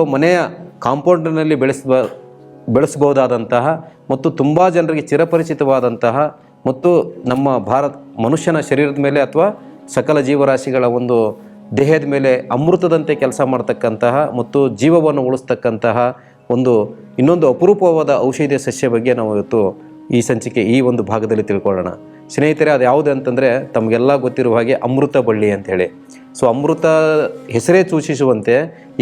So ಮನೆಯ ಕಾಂಪೌಂಡ್ನಲ್ಲಿ ಬೆಳೆಸ್ಬ ಬೆಳೆಸಬಹುದಾದಂತಹ ಮತ್ತು ತುಂಬ ಜನರಿಗೆ ಚಿರಪರಿಚಿತವಾದಂತಹ ಮತ್ತು ನಮ್ಮ ಭಾರತ, ಮನುಷ್ಯನ ಶರೀರದ ಮೇಲೆ ಅಥವಾ ಸಕಲ ಜೀವರಾಶಿಗಳ ಒಂದು ದೇಹದ ಮೇಲೆ ಅಮೃತದಂತೆ ಕೆಲಸ ಮಾಡ್ತಕ್ಕಂತಹ ಮತ್ತು ಜೀವವನ್ನು ಉಳಿಸ್ತಕ್ಕಂತಹ ಒಂದು ಇನ್ನೊಂದು ಅಪರೂಪವಾದ ಔಷಧೀಯ ಸಸ್ಯ ಬಗ್ಗೆ ನಾವು ಇವತ್ತು ಈ ಸಂಚಿಕೆ ಈ ಒಂದು ಭಾಗದಲ್ಲಿ ತಿಳ್ಕೊಳ್ಳೋಣ. ಸ್ನೇಹಿತರೆ, ಅದು ಯಾವುದು ಅಂತಂದರೆ ತಮಗೆಲ್ಲ ಗೊತ್ತಿರುವ ಹಾಗೆ ಅಮೃತ ಬಳ್ಳಿ ಅಂಥೇಳಿ ಸೊ ಅಮೃತ ಹೆಸರೇ ಸೂಚಿಸುವಂತೆ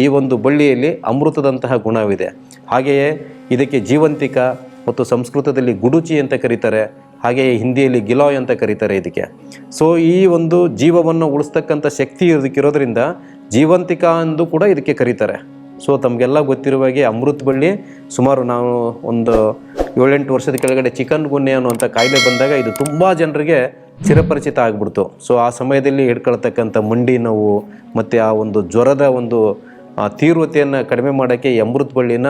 ಈ ಒಂದು ಬಳ್ಳಿಯಲ್ಲಿ ಅಮೃತದಂತಹ ಗುಣವಿದೆ. ಹಾಗೆಯೇ ಇದಕ್ಕೆ ಜೀವಂತಿಕ ಮತ್ತು ಸಂಸ್ಕೃತದಲ್ಲಿ ಗುಡುಚಿ ಅಂತ ಕರೀತಾರೆ, ಹಾಗೆಯೇ ಹಿಂದಿಯಲ್ಲಿ ಗಿಲಾಯ್ ಅಂತ ಕರೀತಾರೆ ಇದಕ್ಕೆ. ಸೊ ಈ ಒಂದು ಜೀವವನ್ನು ಉಳಿಸ್ತಕ್ಕಂಥ ಶಕ್ತಿ ಇದಕ್ಕಿರೋದ್ರಿಂದ ಜೀವಂತಿಕ ಎಂದು ಕೂಡ ಇದಕ್ಕೆ ಕರೀತಾರೆ. ಸೊ ತಮಗೆಲ್ಲ ಗೊತ್ತಿರುವ ಹಾಗೆ ಅಮೃತ ಬಳ್ಳಿ ಸುಮಾರು ನಾವು ಒಂದು ಏಳೆಂಟು ವರ್ಷದ ಕೆಳಗಡೆ ಚಿಕನ್ ಗುನ್ನೆ ಅನ್ನುವಂಥ ಕಾಯಿಲೆ ಬಂದಾಗ ಇದು ತುಂಬ ಜನರಿಗೆ ಚಿರಪರಿಚಿತ ಆಗಿಬಿಡ್ತು. ಸೊ ಆ ಸಮಯದಲ್ಲಿ ಹಿಡ್ಕೊಳ್ತಕ್ಕಂಥ ಮಂಡಿ ನೋವು ಮತ್ತು ಆ ಒಂದು ಜ್ವರದ ಒಂದು ತೀವ್ರತೆಯನ್ನು ಕಡಿಮೆ ಮಾಡೋಕ್ಕೆ ಅಮೃತ ಬಳ್ಳಿನ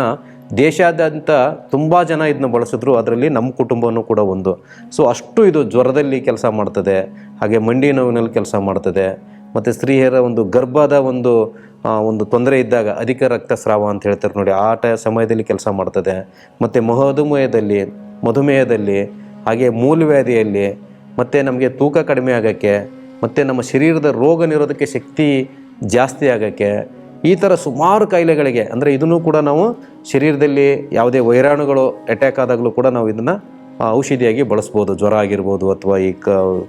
ದೇಶಾದ್ಯಂತ ತುಂಬ ಜನ ಇದನ್ನ ಬಳಸಿದ್ರು. ಅದರಲ್ಲಿ ನಮ್ಮ ಕುಟುಂಬವೂ ಕೂಡ ಒಂದು. ಸೊ ಅಷ್ಟು ಇದು ಜ್ವರದಲ್ಲಿ ಕೆಲಸ ಮಾಡ್ತದೆ. ಹಾಗೆ ಮಂಡಿ ನೋವಿನಲ್ಲಿ ಕೆಲಸ ಮಾಡ್ತದೆ. ಮತ್ತು ಸ್ತ್ರೀಯರ ಒಂದು ಗರ್ಭದ ಒಂದು ಒಂದು ತೊಂದರೆ ಇದ್ದಾಗ ಅಧಿಕ ರಕ್ತಸ್ರಾವ ಅಂತ ಹೇಳ್ತಾರೆ ನೋಡಿ. ಆ ಟ, ಸಮಯದಲ್ಲಿ ಕೆಲಸ ಮಾಡ್ತದೆ. ಮತ್ತು ಮಧುಮೇಹದಲ್ಲಿ ಮಧುಮೇಹದಲ್ಲಿ, ಹಾಗೆ ಮೂಲವ್ಯಾಧಿಯಲ್ಲಿ, ಮತ್ತು ನಮಗೆ ತೂಕ ಕಡಿಮೆ ಆಗೋಕ್ಕೆ, ಮತ್ತು ನಮ್ಮ ಶರೀರದ ರೋಗ ನಿರೋಧಕ ಶಕ್ತಿ ಜಾಸ್ತಿ ಆಗೋಕ್ಕೆ, ಈ ಥರ ಸುಮಾರು ಕಾಯಿಲೆಗಳಿಗೆ, ಅಂದರೆ ಇದನ್ನು ಕೂಡ ನಾವು ಶರೀರದಲ್ಲಿ ಯಾವುದೇ ವೈರಾಣುಗಳು ಅಟ್ಯಾಕ್ ಆದಾಗಲೂ ಕೂಡ ನಾವು ಇದನ್ನು ಔಷಧಿಯಾಗಿ ಬಳಸ್ಬೋದು. ಜ್ವರ ಆಗಿರ್ಬೋದು ಅಥವಾ ಈ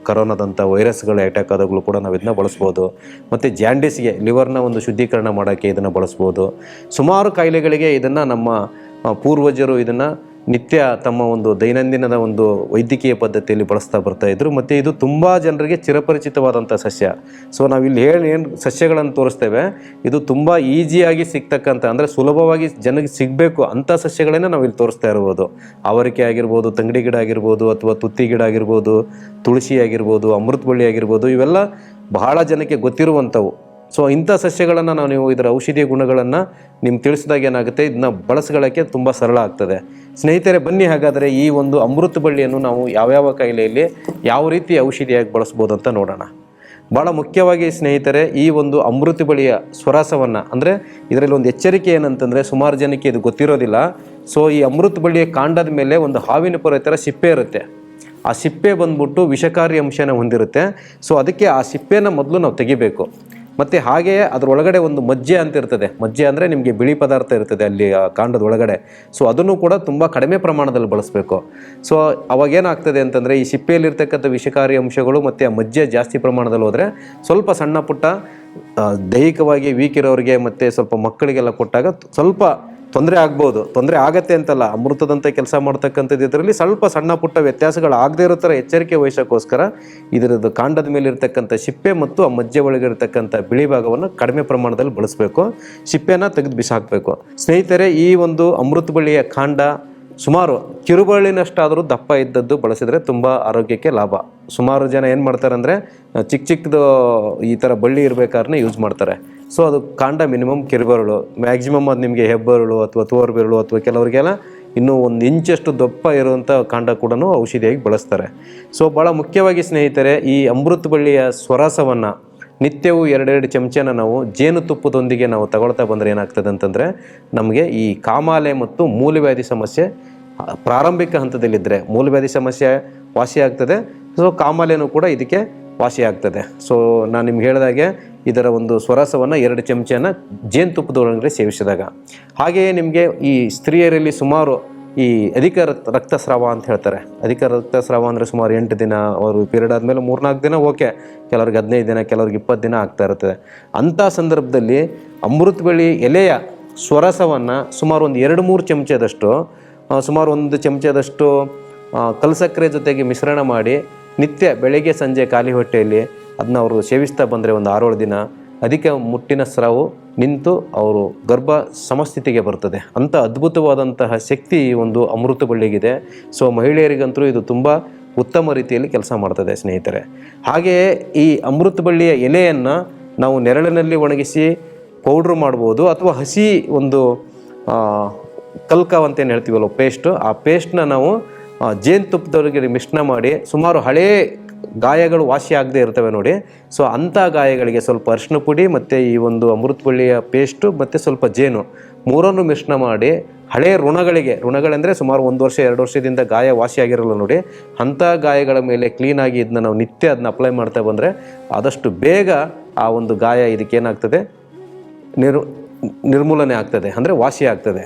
ಕರೋನಾದಂಥ ವೈರಸ್ಗಳು ಅಟ್ಯಾಕ್ ಆದಾಗಲೂ ಕೂಡ ನಾವು ಇದನ್ನ ಬಳಸ್ಬೋದು. ಮತ್ತು ಜಾಂಡಿಸ್ಗೆ ಲಿವರ್ನ ಒಂದು ಶುದ್ಧೀಕರಣ ಮಾಡೋಕ್ಕೆ ಇದನ್ನು ಬಳಸ್ಬೋದು. ಸುಮಾರು ಕಾಯಿಲೆಗಳಿಗೆ ಇದನ್ನು ನಮ್ಮ ಪೂರ್ವಜರು ಇದನ್ನು ನಿತ್ಯ ತಮ್ಮ ಒಂದು ದೈನಂದಿನದ ಒಂದು ವೈದ್ಯಕೀಯ ಪದ್ಧತಿಯಲ್ಲಿ ಬಳಸ್ತಾ ಬರ್ತಾ ಇದ್ರು, ಮತ್ತು ಇದು ತುಂಬ ಜನರಿಗೆ ಚಿರಪರಿಚಿತವಾದಂಥ ಸಸ್ಯ. ಸೊ ನಾವು ಇಲ್ಲಿ ಹೇಳಿ ಏನು ಸಸ್ಯಗಳನ್ನು ತೋರಿಸ್ತೇವೆ. ಇದು ತುಂಬ ಈಸಿಯಾಗಿ ಸಿಗ್ತಕ್ಕಂಥ ಅಂದರೆ ಸುಲಭವಾಗಿ ಜನಕ್ಕೆ ಸಿಗಬೇಕು ಅಂಥ ಸಸ್ಯಗಳನ್ನೇ ನಾವು ಇಲ್ಲಿ ತೋರಿಸ್ತಾ ಇರ್ಬೋದು. ಅವರಿಕೆ ಆಗಿರ್ಬೋದು, ತಂಗಡಿ ಗಿಡ ಆಗಿರ್ಬೋದು, ಅಥವಾ ತುತ್ತಿ ಗಿಡ ಆಗಿರ್ಬೋದು, ತುಳಸಿ ಆಗಿರ್ಬೋದು ಅಮೃತ ಬಳ್ಳಿ ಆಗಿರ್ಬೋದು, ಇವೆಲ್ಲ ಬಹಳ ಜನಕ್ಕೆ ಗೊತ್ತಿರುವಂಥವು. ಸೊ ಇಂಥ ಸಸ್ಯಗಳನ್ನು ನಾವು ನೀವು ಇದರ ಔಷಧೀಯ ಗುಣಗಳನ್ನು ನಿಮ್ಗೆ ತಿಳಿಸಿದಾಗ ಏನಾಗುತ್ತೆ? ಇದನ್ನ ಬಳಸ್ಕೊಳ್ಳೋಕ್ಕೆ ತುಂಬ ಸರಳ ಆಗ್ತದೆ. ಸ್ನೇಹಿತರೆ, ಬನ್ನಿ ಹಾಗಾದರೆ ಈ ಒಂದು ಅಮೃತ ಬಳ್ಳಿಯನ್ನು ನಾವು ಯಾವ್ಯಾವ ಕಾಯಿಲೆಯಲ್ಲಿ ಯಾವ ರೀತಿ ಔಷಧಿಯಾಗಿ ಬಳಸ್ಬೋದು ಅಂತ ನೋಡೋಣ. ಭಾಳ ಮುಖ್ಯವಾಗಿ ಸ್ನೇಹಿತರೆ, ಈ ಒಂದು ಅಮೃತ ಬಳಿಯ ಸ್ವರಾಸವನ್ನು ಅಂದರೆ ಇದರಲ್ಲಿ ಒಂದು ಎಚ್ಚರಿಕೆ ಏನಂತಂದರೆ ಸುಮಾರು ಜನಕ್ಕೆ ಇದು ಗೊತ್ತಿರೋದಿಲ್ಲ. ಸೊ ಈ ಅಮೃತ ಬಳ್ಳಿಯ ಕಾಂಡದ ಮೇಲೆ ಒಂದು ಹಾವಿನ ಪೊರೆ ಥರ ಸಿಪ್ಪೆ ಇರುತ್ತೆ. ಆ ಸಿಪ್ಪೆ ಬಂದ್ಬಿಟ್ಟು ವಿಷಕಾರಿ ಅಂಶನ ಹೊಂದಿರುತ್ತೆ. ಸೊ ಅದಕ್ಕೆ ಆ ಸಿಪ್ಪೆನ ಮೊದಲು ನಾವು ತೆಗಿಬೇಕು. ಮತ್ತು ಹಾಗೆಯೇ ಅದರೊಳಗಡೆ ಒಂದು ಮಜ್ಜೆ ಅಂತ ಇರ್ತದೆ. ಮಜ್ಜೆ ಅಂದರೆ ನಿಮಗೆ ಬಿಳಿ ಪದಾರ್ಥ ಇರ್ತದೆ ಅಲ್ಲಿ ಕಾಂಡದ ಒಳಗಡೆ. ಸೊ ಅದನ್ನು ಕೂಡ ತುಂಬ ಕಡಿಮೆ ಪ್ರಮಾಣದಲ್ಲಿ ಬಳಸಬೇಕು. ಸೊ ಅವಾಗೇನಾಗ್ತದೆ ಅಂತಂದರೆ ಈ ಸಿಪ್ಪೆಯಲ್ಲಿರ್ತಕ್ಕಂಥ ವಿಷಕಾರಿ ಅಂಶಗಳು ಮತ್ತು ಆ ಮಜ್ಜೆ ಜಾಸ್ತಿ ಪ್ರಮಾಣದಲ್ಲಿ ಹೋದರೆ ಸ್ವಲ್ಪ ಸಣ್ಣ ಪುಟ್ಟ ದೈಹಿಕವಾಗಿ ವೀಕ್ ಇರೋರಿಗೆ ಮತ್ತು ಸ್ವಲ್ಪ ಮಕ್ಕಳಿಗೆಲ್ಲ ಕೊಟ್ಟಾಗ ಸ್ವಲ್ಪ ತೊಂದರೆ ಆಗ್ಬೋದು. ತೊಂದರೆ ಆಗತ್ತೆ ಅಂತಲ್ಲ. ಅಮೃತದಂತೆ ಕೆಲಸ ಮಾಡ್ತಕ್ಕಂಥದ್ದು ಇದರಲ್ಲಿ ಸ್ವಲ್ಪ ಸಣ್ಣ ಪುಟ್ಟ ವ್ಯತ್ಯಾಸಗಳು ಆಗದೇ ಇರೋ ಥರ ಎಚ್ಚರಿಕೆ ವಹಿಸೋಕ್ಕೋಸ್ಕರ ಇದರದ್ದು ಕಾಂಡದ ಮೇಲೆ ಇರತಕ್ಕಂಥ ಸಿಪ್ಪೆ ಮತ್ತು ಆ ಮಜ್ಜೆ ಇರತಕ್ಕಂಥ ಬಿಳಿ ಭಾಗವನ್ನು ಕಡಿಮೆ ಪ್ರಮಾಣದಲ್ಲಿ ಬಳಸಬೇಕು. ಸಿಪ್ಪೆನ ತೆಗೆದು ಬಿಸಾಕಬೇಕು. ಸ್ನೇಹಿತರೆ, ಈ ಒಂದು ಅಮೃತ ಬಳ್ಳಿಯ ಕಾಂಡ ಸುಮಾರು ಕಿರುಬಳ್ಳಿನಷ್ಟಾದರೂ ದಪ್ಪ ಇದ್ದದ್ದು ಬಳಸಿದರೆ ತುಂಬ ಆರೋಗ್ಯಕ್ಕೆ ಲಾಭ. ಸುಮಾರು ಜನ ಏನು ಮಾಡ್ತಾರೆ ಅಂದರೆ ಚಿಕ್ಕ ಚಿಕ್ಕದು ಈ ಥರ ಬಳ್ಳಿ ಇರಬೇಕಾದ್ರೆ ಯೂಸ್ ಮಾಡ್ತಾರೆ. ಸೊ ಅದು ಕಾಂಡ ಮಿನಿಮಮ್ ಕಿರುಬರಳು ಮ್ಯಾಕ್ಸಿಮಮ್ ಅದು ನಿಮಗೆ ಹೆಬ್ಬರಳು ಅಥವಾ ತೋರ್ ಬೆರಳು ಅಥವಾ ಕೆಲವರಿಗೆಲ್ಲ ಇನ್ನೂ ಒಂದು ಇಂಚಷ್ಟು ದಪ್ಪ ಇರುವಂಥ ಕಾಂಡ ಕೂಡ ಔಷಧಿಯಾಗಿ ಬಳಸ್ತಾರೆ. ಸೊ ಭಾಳ ಮುಖ್ಯವಾಗಿ ಸ್ನೇಹಿತರೆ, ಈ ಅಮೃತ ಬಳ್ಳಿಯ ಸ್ವರಸವನ್ನು ನಿತ್ಯವೂ ಎರಡೆರಡು ಚಮಚನ ನಾವು ಜೇನುತುಪ್ಪದೊಂದಿಗೆ ನಾವು ತಗೊಳ್ತಾ ಬಂದರೆ ಏನಾಗ್ತದೆ ಅಂತಂದರೆ ನಮಗೆ ಈ ಕಾಮಾಲೆ ಮತ್ತು ಮೂಲವ್ಯಾಧಿ ಸಮಸ್ಯೆ ಪ್ರಾರಂಭಿಕ ಹಂತದಲ್ಲಿದ್ದರೆ ಮೂಲವ್ಯಾಧಿ ಸಮಸ್ಯೆ ವಾಸಿಯಾಗ್ತದೆ ಸೊ ಕಾಮಾಲೆನೂ ಕೂಡ ಇದಕ್ಕೆ ವಾಸಿಯಾಗ್ತದೆ ಸೊ ನಾನು ನಿಮ್ಗೆ ಹೇಳಿದಾಗೆ ಇದರ ಒಂದು ಸ್ವರಸವನ್ನು ಎರಡು ಚಮಚನ ಜೇನುತುಪ್ಪದೊಳಗಡೆ ಸೇವಿಸಿದಾಗ. ಹಾಗೆಯೇ ನಿಮಗೆ ಈ ಸ್ತ್ರೀಯರಲ್ಲಿ ಸುಮಾರು ಈ ಅಧಿಕ ರಕ್ತ, ರಕ್ತಸ್ರಾವ ಅಂತ ಹೇಳ್ತಾರೆ. ಅಧಿಕ ರಕ್ತಸ್ರಾವ ಅಂದರೆ ಸುಮಾರು ಎಂಟು ದಿನ ಅವರು ಪೀರಿಯಡ್ ಆದಮೇಲೆ ಮೂರ್ನಾಲ್ಕು ದಿನ ಓಕೆ ಕೆಲವ್ರಿಗೆ ಹದಿನೈದು ದಿನ, ಕೆಲವ್ರಿಗೆ ಇಪ್ಪತ್ತು ದಿನ ಆಗ್ತಾ ಇರ್ತದೆ ಅಂಥ ಸಂದರ್ಭದಲ್ಲಿ ಅಮೃತ ಬಳ್ಳಿ ಎಲೆಯ ಸ್ವರಸವನ್ನು ಸುಮಾರು ಒಂದು ಎರಡು ಮೂರು ಚಮಚದಷ್ಟು ಸುಮಾರು ಒಂದು ಚಮಚದಷ್ಟು ಕಲ್ಸಕ್ಕರೆ ಜೊತೆಗೆ ಮಿಶ್ರಣ ಮಾಡಿ ನಿತ್ಯ ಬೆಳಗ್ಗೆ ಸಂಜೆ ಖಾಲಿ ಹೊಟ್ಟೆಯಲ್ಲಿ ಅದನ್ನ ಅವರು ಸೇವಿಸ್ತಾ ಬಂದರೆ ಒಂದು ಆರೇಳು ದಿನ. ಅಧಿಕ ಮುಟ್ಟಿನ ಸ್ರಾವು ನಿಂತು ಅವರು ಗರ್ಭ ಸಮಸ್ಥಿತಿಗೆ ಬರ್ತದೆ ಅಂಥ ಅದ್ಭುತವಾದಂತಹ ಶಕ್ತಿ ಈ ಒಂದು ಅಮೃತ ಬಳ್ಳಿಗಿದೆ ಸೊ ಮಹಿಳೆಯರಿಗಂತೂ ಇದು ತುಂಬ ಉತ್ತಮ ರೀತಿಯಲ್ಲಿ ಕೆಲಸ ಮಾಡ್ತದೆ ಸ್ನೇಹಿತರೆ. ಹಾಗೆಯೇ ಈ ಅಮೃತ ಬಳ್ಳಿಯ ಎಲೆಯನ್ನು ನಾವು ನೆರಳಿನಲ್ಲಿ ಒಣಗಿಸಿ ಪೌಡ್ರ್ ಮಾಡ್ಬೋದು ಅಥವಾ ಹಸಿ ಒಂದು ಕಲ್ಕ ಕಲ್ಕಾವ್ ಅಂತ ಏನು ಹೇಳ್ತೀವಲ್ಲ ಪೇಸ್ಟು ಆ ಪೇಸ್ಟ್ನ ನಾವು ಜೇನು ತುಪ್ಪದವರಿಗೆ ಮಿಶ್ರಣ ಮಾಡಿ ಸುಮಾರು ಹಳೇ ಗಾಯಗಳು ವಾಸಿ ಆಗದೆ ಇರ್ತವೆ ನೋಡಿ. ಸೊ ಅಂಥ ಗಾಯಗಳಿಗೆ ಸ್ವಲ್ಪ ಅರಿಶಿನ ಪುಡಿ ಮತ್ತು ಈ ಒಂದು ಅಮೃತ ಬಳ್ಳಿಯ ಪೇಸ್ಟು ಮತ್ತು ಸ್ವಲ್ಪ ಜೇನು ಮೂರನ್ನು ಮಿಶ್ರಣ ಮಾಡಿ ಹಳೆಯ ಋಣಗಳಿಗೆ, ಋಣಗಳೆಂದರೆ ಸುಮಾರು ಒಂದು ವರ್ಷ, ಎರಡು ವರ್ಷದಿಂದ ಗಾಯ ವಾಸಿಯಾಗಿರಲ್ಲ ನೋಡಿ. ಅಂಥ ಗಾಯಗಳ ಮೇಲೆ ಕ್ಲೀನಾಗಿ ಇದನ್ನ ನಾವು ನಿತ್ಯ ಅದನ್ನ ಅಪ್ಲೈ ಮಾಡ್ತಾ ಬಂದರೆ ಆದಷ್ಟು ಬೇಗ ಆ ಒಂದು ಗಾಯ ಇದಕ್ಕೇನಾಗ್ತದೆ ನಿರ್, ನಿರ್ಮೂಲನೆ ಆಗ್ತದೆ, ಅಂದರೆ ವಾಸಿ ಆಗ್ತದೆ.